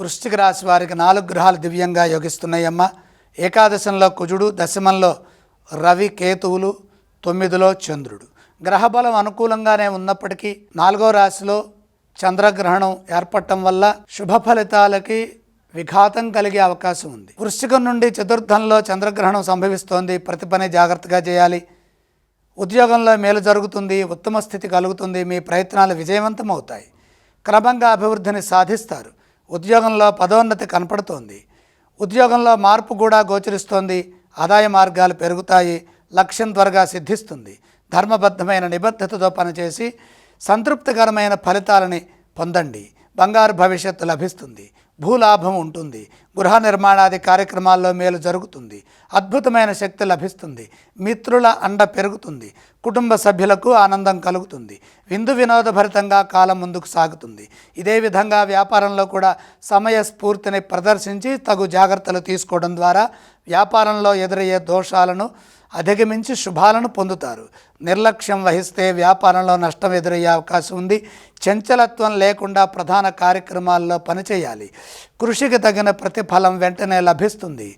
వృశ్చిక రాశి వారికి నాలుగు గ్రహాలు దివ్యంగా యోగిస్తున్నాయమ్మ. ఏకాదశంలో కుజుడు దశమంలో రవి కేతువులు తొమ్మిదిలో చంద్రుడు. గ్రహబలం అనుకూలంగానే ఉన్నప్పటికీ నాలుగో రాశిలో చంద్రగ్రహణం ఏర్పడటం వల్ల శుభ ఫలితాలకి విఘాతం కలిగే అవకాశం ఉంది. వృశ్చికం నుండి చతుర్థంలో చంద్రగ్రహణం సంభవిస్తోంది. ప్రతి పని జాగ్రత్తగా చేయాలి. ఉద్యోగంలో మేలు జరుగుతుంది. ఉత్తమ స్థితి కలుగుతుంది. మీ ప్రయత్నాలు విజయవంతం అవుతాయి క్రమంగా అభివృద్ధిని సాధిస్తారు. ఉద్యోగంలో పదోన్నతి కనపడుతోంది. ఉద్యోగంలో మార్పు కూడా గోచరిస్తోంది. ఆదాయ మార్గాలు పెరుగుతాయి. లక్ష్యం త్వరగా సిద్ధిస్తుంది. ధర్మబద్ధమైన నిబద్ధతతో పనిచేసి సంతృప్తికరమైన ఫలితాలని పొందండి. బంగారు భవిష్యత్తు లభిస్తుంది. భూలాభం ఉంటుంది. గృహ నిర్మాణాది కార్యక్రమాల్లో మేలు జరుగుతుంది. అద్భుతమైన శక్తి లభిస్తుంది. మిత్రుల అండ పెరుగుతుంది. కుటుంబ సభ్యులకు ఆనందం కలుగుతుంది. విందు వినోదభరితంగా కాలం ముందుకు సాగుతుంది. ఇదే విధంగా వ్యాపారంలో కూడా సమయ స్ఫూర్తిని ప్రదర్శించి తగు జాగ్రత్తలు తీసుకోవడం ద్వారా వ్యాపారంలో ఎదురయ్యే దోషాలను అధిగమించి శుభాలను పొందుతారు. నిర్లక్ష్యం వహిస్తే వ్యాపారంలో నష్టం ఎదురయ్యే అవకాశం ఉంది. చంచలత్వం లేకుండా ప్రధాన కార్యక్రమాల్లో పనిచేయాలి. కృషికి తగిన ప్రతిఫలం వెంటనే లభిస్తుంది.